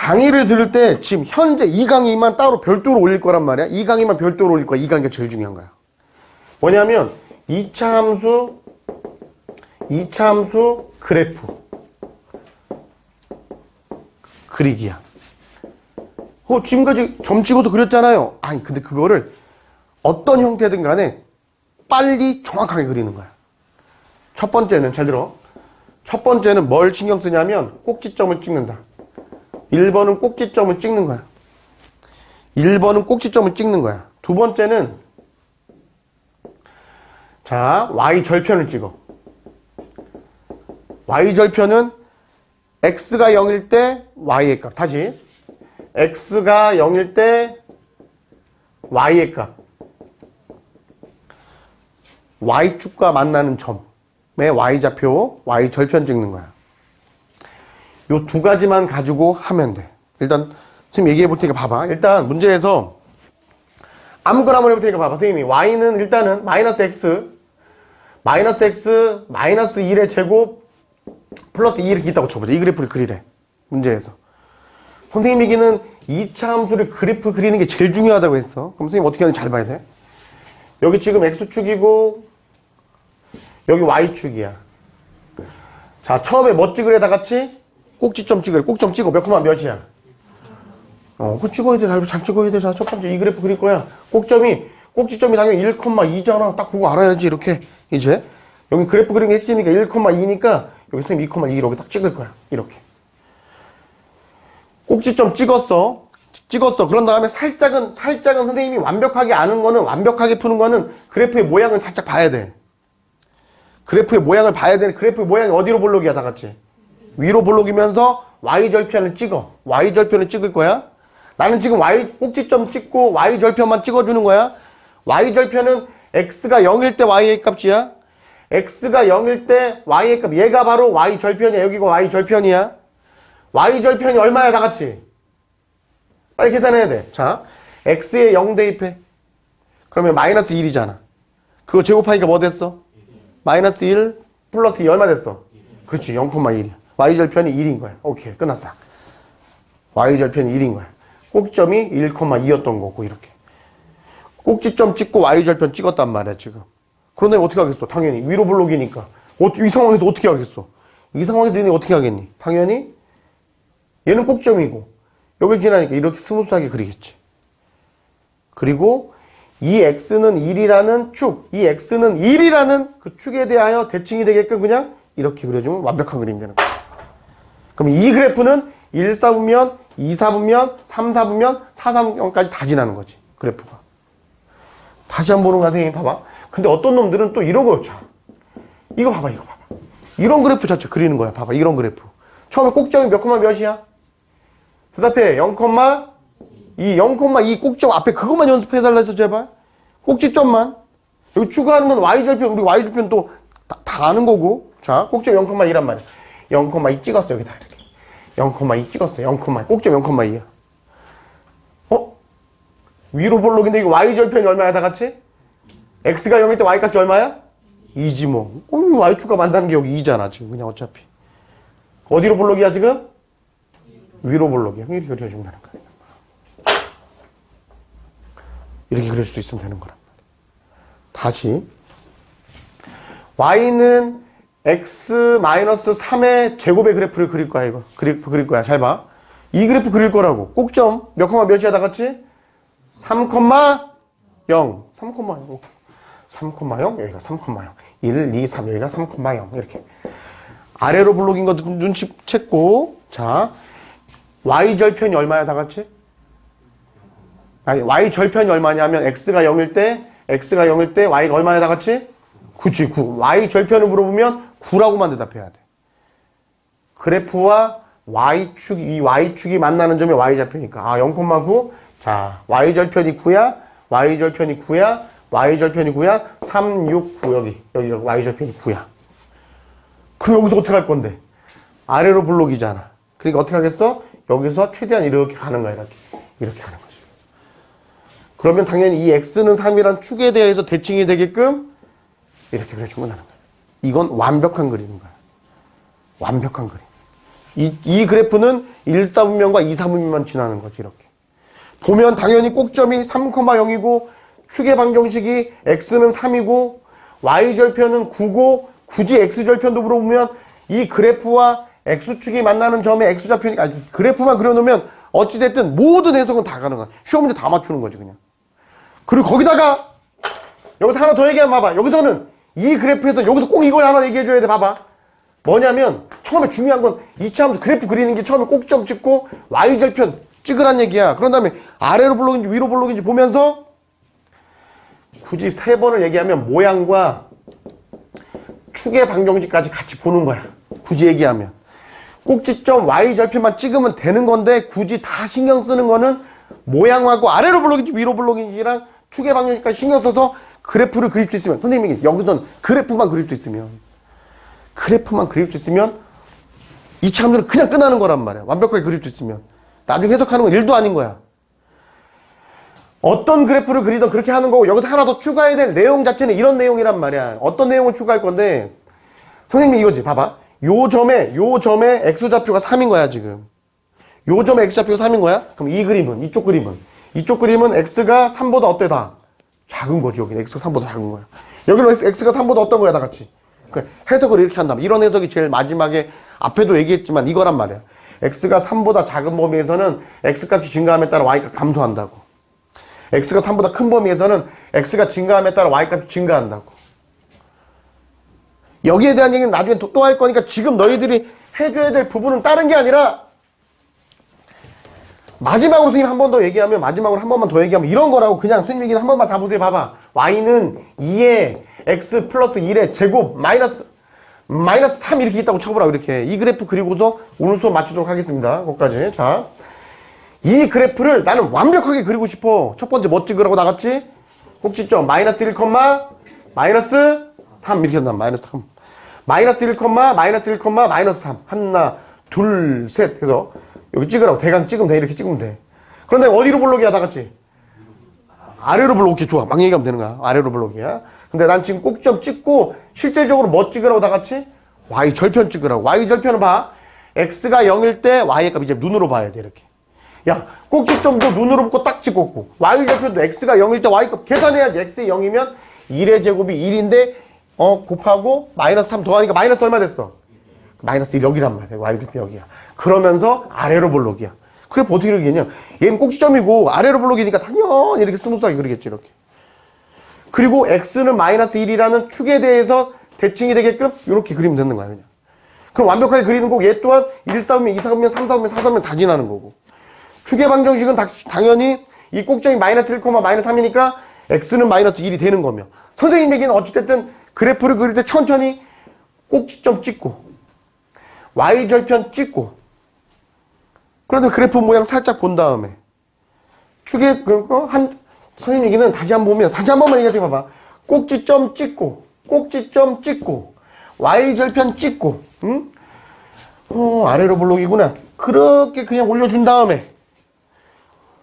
강의를 들을 때 지금 현재 이 강의만 따로 별도로 올릴 거란 말이야. 이 강의만 별도로 올릴 거야. 이 강의가 제일 중요한 거야. 뭐냐면 2차 함수 2차 함수 그래프 그리기야. 어, 지금까지 점 찍어서 그렸잖아요. 아니, 근데 그거를 어떤 형태든 간에 빨리 정확하게 그리는 거야. 첫 번째는, 잘 들어. 첫 번째는 뭘 신경 쓰냐면 꼭지점을 찍는다. 1번은 꼭지점을 찍는 거야. 1번은 꼭지점을 찍는 거야. 두 번째는 자, y 절편을 찍어. y 절편은 x가 0일 때 y의 값. 다시. x가 0일 때 y의 값. y축과 만나는 점의 y좌표, y절편 찍는 거야. 요 두 가지만 가지고 하면 돼. 일단 선생님 얘기해 볼 테니까 봐봐. 일단 문제에서 아무거나 한번 해볼 테니까 봐봐. 선생님이 y는 일단은 마이너스 x 마이너스 x 마이너스 1의 제곱 플러스 2 이렇게 있다고 쳐보자. 이 그래프를 그리래. 문제에서. 선생님에게는 2차 함수를 그래프 그리는 게 제일 중요하다고 했어. 그럼 선생님 어떻게 하는지 잘 봐야 돼. 여기 지금 x축이고 여기 y축이야. 자, 처음에 뭐 찍으래 다 같이? 꼭지점 찍으래. 꼭점 찍어. 몇 콤마 몇이야? 어, 그거 찍어야 돼. 잘, 잘 찍어야 돼. 자, 첫 번째 이 그래프 그릴 거야. 꼭점이, 꼭지점이 당연히 1,2잖아. 딱 보고 알아야지. 이렇게. 이제. 여기 그래프 그리는 게 핵심이니까 1,2니까 여기 선생님 2,2 이렇게 딱 찍을 거야. 이렇게. 꼭지점 찍었어. 찍었어. 그런 다음에 살짝은, 살짝은 선생님이 완벽하게 아는 거는, 완벽하게 푸는 거는 그래프의 모양을 살짝 봐야 돼. 그래프의 모양을 봐야 되는 그래프의 모양이 어디로 볼록이야 다 같이 위로 볼록이면서 y절편을 찍어. Y절편을 찍을 거야? 나는 지금 y 꼭지점 찍고 y절편만 찍어주는 거야? Y절편은 x가 0일 때 y의 값이야? X가 0일 때 y의 값. 얘가 바로 y절편이야. 여기가 y절편이야. Y절편이 얼마야 다 같이? 빨리 계산해야 돼 자 x에 0 대입해. 그러면 마이너스 1이잖아. 그거 제곱하니까 뭐 됐어? 마이너스 1 플러스 2 얼마 됐어? 그렇지 0,1이야 y절편이 1인 거야. 오케이 끝났어. y절편이 1인 거야. 꼭지점이 1,2였던 거고 이렇게. 꼭지점 찍고 y절편 찍었단 말이야 지금. 그런데 어떻게 하겠어? 당연히. 위로 블록이니까. 어, 이 상황에서 어떻게 하겠어? 이 상황에서 얘네 어떻게 하겠니? 당연히 얘는 꼭점이고 여기 지나니까 이렇게 스무스하게 그리겠지. 그리고 이 x는 1이라는 축, 이 x는 1이라는 그 축에 대하여 대칭이 되게끔 그냥 이렇게 그려주면 완벽한 그림이 되는 거야. 그럼 이 그래프는 1, 4분면, 2, 4분면, 3, 4분면, 4, 3분면까지 다 지나는 거지. 그래프가. 다시 한 번 보는 거 선생님 봐봐. 근데 어떤 놈들은 또 이런 거였죠. 이거 봐봐, 이거 봐봐. 이런 그래프 자체 그리는 거야. 봐봐, 이런 그래프. 처음에 꼭점이 몇 콤마 몇이야? 대답해. 0, 이0,2 꼭지점 앞에 그것만 연습해달라 해서 제발. 꼭지점만. 여기 추가하는 건 Y절편, 우리 Y절편 또다 아는 거고. 자, 꼭지점 0,2란 말이야. 0,2 찍었어, 여기다. 이렇게. 0,2 찍었어, 0,2. 꼭지점 0,2야. 어? 위로 볼록인데 이거 Y절편이 얼마야, 다 같이? X가 0일 때 Y값이 얼마야? 2지 뭐. 어, Y축가 만다는 게 여기 2잖아, 지금. 그냥 어차피. 어디로 볼록이야, 지금? 위로 볼록이야. 이렇게 그려주면 되는 거야. 이렇게 그릴 수 있으면 되는 거란 말이야. 다시 y는 x-3의 제곱의 그래프를 그릴 거야 이거 그래프 그릴 거야 잘 봐. 이 그래프 그릴 거라고 꼭점 몇 콤마 몇이야 다 같이? 3,0 3,0 3,0 여기가 3,0 1, 2, 3 여기가 3,0 이렇게 아래로 블록인 것도 눈치 챘고 자 y절편이 얼마야 다 같이? 아니, y 절편이 얼마냐면 x가 0일 때 x가 0일 때 y가 얼마야 다 같이? 9지 9. y 절편을 물어보면 9라고만 대답해야 돼. 그래프와 y축 이 y축이 만나는 점이 y좌표니까 아 0,9. 자, y 절편이 9야. y 절편이 9야. y 절편이 9야. 3, 6, 9 여기. 여기 y 절편이 9야. 그럼 여기서 어떻게 할 건데? 아래로 블록이잖아. 그러니까 어떻게 하겠어? 여기서 최대한 이렇게 가는 거야, 이렇게. 이렇게 하는 거지. 그러면 당연히 이 x는 3이란 축에 대해서 대칭이 되게끔 이렇게 그려주면 되는 거야. 이건 완벽한 그림인 거야. 완벽한 그림. 이, 이 그래프는 1사분면과 2사분면만 지나는 거지 이렇게. 보면 당연히 꼭점이 3,0이고 축의 방정식이 x는 3이고 y절편은 9고 굳이 x절편도 물어보면 이 그래프와 x축이 만나는 점에 x좌표니까 아니, 그래프만 그려놓으면 어찌됐든 모든 해석은 다 가능한 시험 문제 다 맞추는 거지 그냥 그리고 거기다가 여기서 하나 더 얘기하면 봐봐 여기서는 이 그래프에서 여기서 꼭 이걸 하나 얘기해줘야 돼 봐봐 뭐냐면 처음에 중요한 건 이차함수 그래프 그리는 게 처음에 꼭점 찍고 y절편 찍으란 얘기야 그런 다음에 아래로 볼록인지 위로 볼록인지 보면서 굳이 세 번을 얘기하면 모양과 축의 방정식까지 같이 보는 거야. 굳이 얘기하면. 꼭지점 Y절편만 찍으면 되는 건데 굳이 다 신경 쓰는 거는 모양하고 아래로 블록인지 위로 블록인지랑 축의 방정식까지 신경 써서 그래프를 그릴 수 있으면 선생님이 여기서는 그래프만 그릴 수 있으면 그래프만 그릴 수 있으면 이 참들은 그냥 끝나는 거란 말이야. 완벽하게 그릴 수 있으면. 나중에 해석하는 건 일도 아닌 거야. 어떤 그래프를 그리든 그렇게 하는 거고 여기서 하나 더 추가해야 될 내용 자체는 이런 내용이란 말이야. 어떤 내용을 추가할 건데 선생님 이거지 봐봐. 요 점에 요 점에 x좌표가 3인 거야 지금. 요 점에 x좌표가 3인 거야? 그럼 이 그림은 이쪽 그림은 이쪽 그림은 x가 3보다 어때 다? 작은 거지 여기는 x가 3보다 작은 거야. 여기는 x가 3보다 어떤 거야 다 같이? 그 해석을 이렇게 한다면 이런 해석이 제일 마지막에 앞에도 얘기했지만 이거란 말이야. x가 3보다 작은 범위에서는 x값이 증가함에 따라 y가 감소한다고. x가 3보다 큰 범위에서는 x가 증가함에 따라 y값이 증가한다고. 여기에 대한 얘기는 나중에 또 할 거니까 지금 너희들이 해줘야 될 부분은 다른 게 아니라 마지막으로 선생님 한 번 더 얘기하면 마지막으로 한 번만 더 얘기하면 이런 거라고 그냥 선생님 얘기 한 번만 다 보세요. 봐봐. y는 2에 x 플러스 1의 제곱 마이너스 마이너스 3 이렇게 있다고 쳐보라고 이렇게 이 그래프 그리고서 오늘 수업 마치도록 하겠습니다. 거기까지. 자. 이 그래프를 나는 완벽하게 그리고 싶어. 첫 번째 뭐 찍으라고 나갔지? 꼭지점 마이너스 1, 마이너스 3 이렇게 한다. 마이너스 3. 마이너스 1, 마이너스 1, 마이너스 3. 하나, 둘, 셋 해서 여기 찍으라고. 대강 찍으면 돼. 이렇게 찍으면 돼. 그런데 어디로 볼록이야 나갔지? 아래로 볼록이 좋아. 막 얘기하면 되는 거야. 아래로 볼록이야. 근데 난 지금 꼭점 찍고 실질적으로 뭐 찍으라고 나갔지? y 절편 찍으라고. y 절편은 봐. x가 0일 때 y의 값 이제 눈으로 봐야 돼. 이렇게. 야, 꼭지점도 눈으로 보고 딱 찍었고, y좌표도 x가 0일 때 y값 계산해야지. x이 0이면 1의 제곱이 1인데, 어, 곱하고 마이너스 3 더하니까 마이너스 얼마 됐어? 마이너스 1 여기란 말이야. y좌표 여기야. 그러면서 아래로 볼록이야. 그래, 어떻게 그러겠냐? 얘는 꼭지점이고, 아래로 볼록이니까 당연히 이렇게 스무스하게 그리겠지, 이렇게. 그리고 x는 마이너스 1이라는 축에 대해서 대칭이 되게끔 이렇게 그리면 되는 거야, 그냥. 그럼 완벽하게 그리는 거고, 얘 또한 1사분면, 2사분면, 3사분면, 4사분면 다 지나는 거고. 축의 방정식은 다- 당연히 이 꼭정이 마이너스 1, 마이너스 3이니까 x는 마이너스 1이 되는 거며 선생님에게는 어찌됐든 그래프를 그릴 때 천천히 꼭지점 찍고 y절편 찍고 그런데 그래프 모양 살짝 본 다음에 축의 그, 어, 한 선생님 얘기는 다시 한번 보면 다시 한 번만 얘기해 봐봐 꼭지점 찍고 꼭지점 찍고 y절편 찍고 응? 어 아래로 블록이구나 그렇게 그냥 올려준 다음에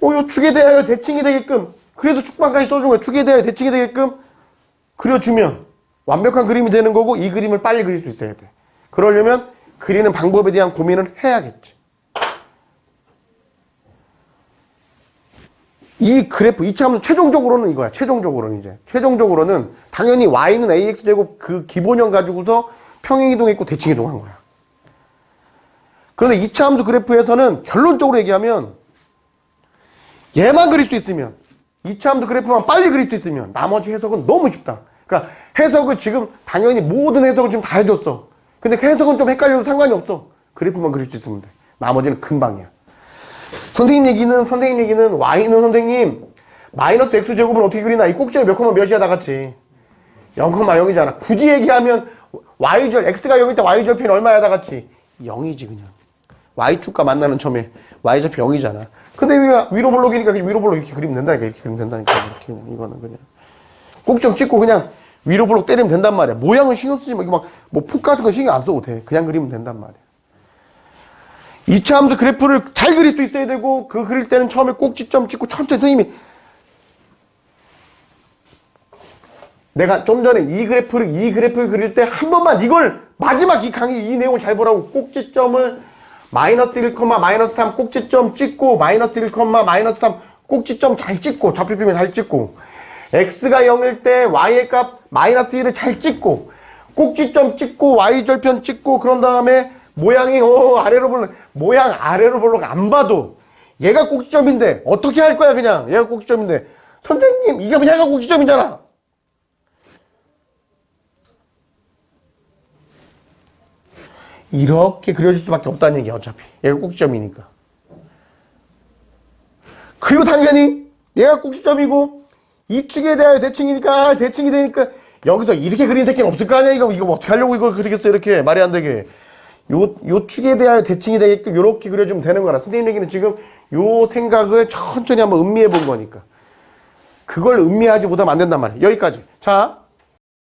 어, 요 축에 대하여 대칭이 되게끔 그래서 축방까지 써준 거야. 축에 대하여 대칭이 되게끔 그려주면 완벽한 그림이 되는 거고 이 그림을 빨리 그릴 수 있어야 돼. 그러려면 그리는 방법에 대한 고민을 해야겠지. 이 그래프, 이 차함수 최종적으로는 이거야. 최종적으로는 이제. 최종적으로는 당연히 y는 ax제곱 그 기본형 가지고서 평행이동 있고 대칭이동한 거야. 그런데 2차 함수 그래프에서는 결론적으로 얘기하면 얘만 그릴 수 있으면 2차 함수 그래프만 빨리 그릴 수 있으면 나머지 해석은 너무 쉽다. 그러니까 해석을 지금 당연히 모든 해석을 지금 다 해줬어. 근데 그 해석은 좀 헷갈려도 상관이 없어. 그래프만 그릴 수 있으면 돼. 나머지는 금방이야. 선생님 얘기는 선생님 얘기는 y는 선생님 마이너스 x 제곱은 어떻게 그리나 이 꼭지가 몇 콤마 몇이야 다 같이 0,0이잖아. 굳이 얘기하면 y절 x가 0일 때 y절편이 얼마야 다 같이 0이지 그냥. y축과 만나는 점에 y좌표 0이잖아. 근데 위로 볼록이니까 그냥 위로 볼록 이렇게 그리면 된다니까 이렇게 그리면 된다니까 이렇게 그냥 이거는 그냥 꼭정 찍고 그냥 위로 볼록 때리면 된단 말이야. 모양은 신경 쓰지 마. 막뭐 폭 같은 거 신경 안 써도 돼. 그냥 그리면 된단 말이야. 2차 함수 그래프를 잘 그릴 수 있어야 되고 그 그릴 때는 처음에 꼭지점 찍고 천천히 선생님이 내가 좀 전에 이 그래프를 이 그래프를 그릴 때 한 번만 이걸 마지막 이 강의 이 내용을 잘 보라고 꼭지점을 마이너스 1, 마이너스 3 꼭지점 찍고 마이너스 1, 마이너스 3 꼭지점 잘 찍고 좌표표면 잘 찍고 x가 0일 때 y의 값 마이너스 1을 잘 찍고 꼭지점 찍고 y절편 찍고 그런 다음에 모양이 어 아래로 볼록 모양 아래로 볼록 안 봐도 얘가 꼭지점인데 어떻게 할 거야 그냥? 얘가 꼭지점인데. 선생님 이게 얘가 꼭지점이잖아. 이렇게 그려질 수밖에 없다는 얘기야 어차피. 얘가 꼭지점이니까. 그리고 당연히 얘가 꼭지점이고 이 축에 대하여 대칭이니까 대칭이 되니까 여기서 이렇게 그린 새끼는 없을 거 아니야? 이거 이거 뭐 어떻게 하려고 이걸 그리겠어 이렇게? 말이 안 되게 요, 요 축에 대하여 대칭이 되게끔 요렇게 그려주면 되는 거라. 선생님 얘기는 지금 요 생각을 천천히 한번 음미해 본 거니까. 그걸 음미하지 못하면 안 된단 말이야 여기까지. 자